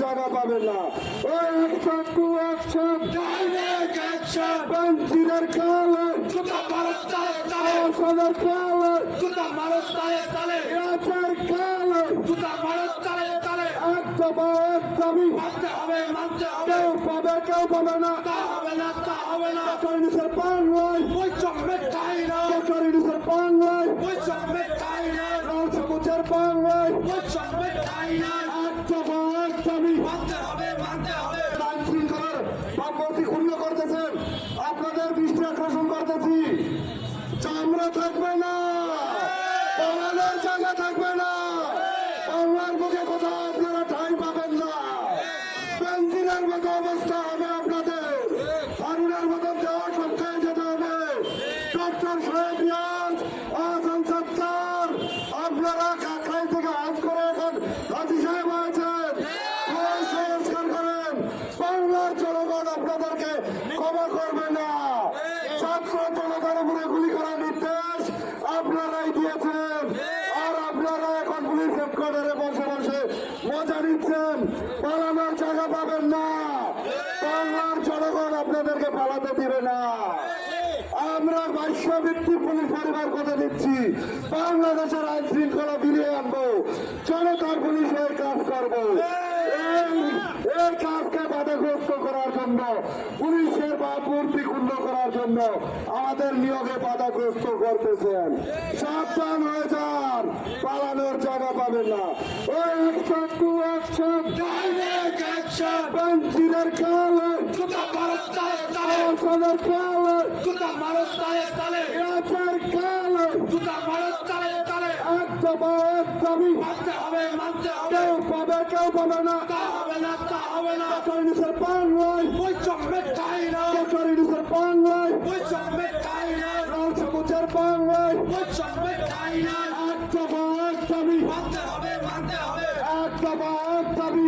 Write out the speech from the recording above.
জায়গা পাবেন না। ওই action to action direct action বেঞ্জিনের কালে জুতা মারো তালে তালে সদর কালে জুতা মারো তালে তালে রাজার কালে জুতা মারো তালে তালে এক দফা এক দাবি। মানতে হবে মানতে হবে কেউ পাবে কেউ পাবে না। তা হবে না তা হবে না করিনিসের বাংলায় বৈষম্য মেটাই না করিনিসের বাংলায় বৈষম্য মেটাই না লাল সবুজের না এক দফা দাবি। হবে মানতে হবে। আইন শৃঙ্খলার ভাবমূর্তি ক্ষুণ্ণ করতেছেন। আপনাদের দৃষ্টি আকর্ষণ করতেছি। চামড়া থাকবে না। জায়গা থাকবে না। বাংলার বুকে কোথাও আপনারা ঠাই পাবেন না। মতো অবস্থা হবে আপনাদের। হারুনের মতো দেওয়া সবকায় যেতে হবে। ডক্টর সাহেব রিয়াজ আসান সত্তার। আপনারা কাকাই থেকে হাজ করে এখন হাজি সাহেব আপনাদেরকে ক্ষমা করবে না। ছাত্র জনতার উপরে গুলি করার নির্দেশ আপনারাই দিয়েছেন। আর আপনারা এখন পুলিশ হেডকোয়ার্টারে বসে বসে মজা নিচ্ছেন। পালানোর জায়গা পাবেন না। বাংলার জনগণ আপনাদেরকে পালাতে দিবে না। আমরা বৈশ্যভিত্তিক পুলিশ পরিবার কথা দিচ্ছি। বাংলাদেশের আইন শৃঙ্খলা ফিরিয়ে আনব। জনতার পুলিশ হয়ে কাজ করব। এই কাজকে বাধাগ্রস্ত করার জন্য পুলিশের ভাবমূর্তি ক্ষুণ্ণ করার জন্য আমাদের নিয়োগে বাধাগ্রস্ত করতেছেন। সাবধান হয়ে যান পালানোর জায়গা পাবেন না। ওই action to action direct action বেঞ্জিনের কালে তালে কালে জুতা মারো তালে তালে। রাজার কালে জুতা মারো তালে তালে। এক দাবি কেউ পাবে কেউ পাবে না। তা হবে না তা হবে না। করিনিসের বাংলায় বৈষম্য মেটাই না। করিনিসের বাংলায় বৈষম্য মেটাই না। লাল সবুজের বাংলায় বৈষম্য মেটাই না। এক এক দাবি এক এক দাবি